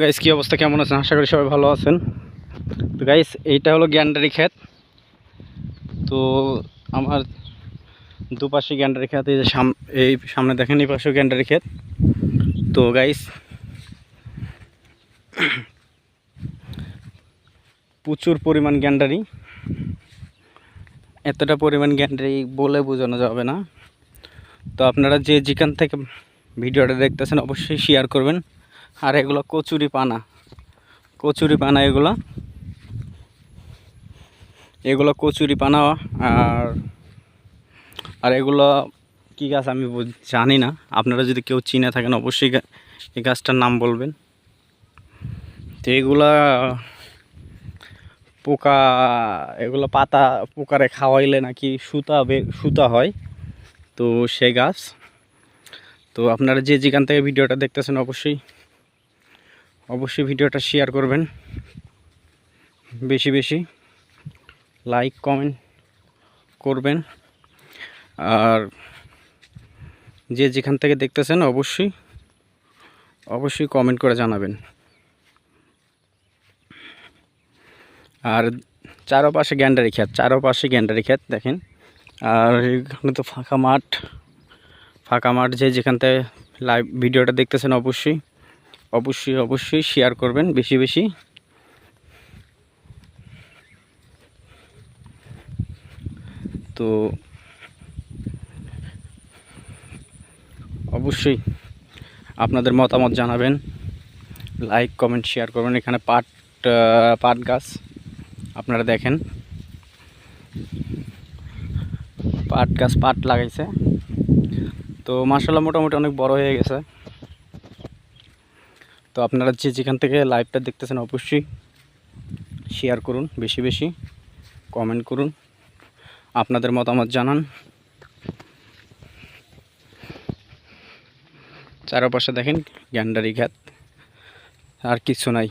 Guys কি অবস্থা? কেমন আছেন? আশা করি সবাই ভালো আছেন। তো গাইস এইটা হলো গ্যান্ডারি ক্ষেত। তো আমার দুপাশে গ্যান্ডারি ক্ষেত, এই যে সাম- এই সামনে দেখেন, এই পাশেও গ্যান্ডারি ক্ষেত। তো গাইস প্রচুর পরিমাণ গ্যান্ডারি। এতটা পরিমাণ গ্যান্ডারি বলে বোঝানো যাবে না। তো আপনারা যে যেখান থেকে ভিডিওটা দেখতেছেন, অবশ্যই শেয়ার করবেন। আর এগুলো কচুরি পানা। কচুরি পানা এগুলো। এগুলো কচুরি পানা আর আর এগুলো কী গাছ আমি জানি না। আপনারা যদি কেউ চিনে থাকেন, অবশ্যই এই গাছটার নাম বলবেন। তো এগুলা পোকা, এগুলো পাতা পোকারে খাওয়াইলে নাকি সুতা সুতা হয়। তো সে গাছ। তো আপনারা যে যেখান থেকে ভিডিওটা দেখতেছেন, অবশ্যই অবশ্যই ভিডিওটা শেয়ার করবেন। বেশি বেশি লাইক কমেন্ট করবেন। আর যে যেখান থেকে দেখতেছেন অবশ্যই অবশ্যই কমেন্ট করে জানাবেন। আর চারোপাশে গ্যান্ডারি ক্ষেত, চারোপাশে গ্যান্ডারি ক্ষেত দেখেন। আর এখানে তো ফাঁকা মাঠ ফাঁকা মাঠ যে যেখান থেকে লাইভ ভিডিওটা দেখতেছেন অবশ্যই। অবশ্যই অবশ্যই শেয়ার করবেন বেশি বেশি। তো অবশ্যই আপনাদের মতামত জানাবেন। লাইক কমেন্ট শেয়ার করবেন। এখানে পাট পাট গাছ আপনারা দেখেন। পাট গাছ পাট লাগাইছে। তো মাসাল্লাহ মোটামুটি অনেক বড় হয়ে গেছে। তো আপনারা যে যেখান থেকে লাইভটা দেখতেছেন, অবশ্যই শেয়ার করুন, বেশি বেশি কমেন্ট করুন, আপনাদের মতামত জানান। চারপাশে দেখেন গ্যান্ডারি ঘাত আর কিছু নাই।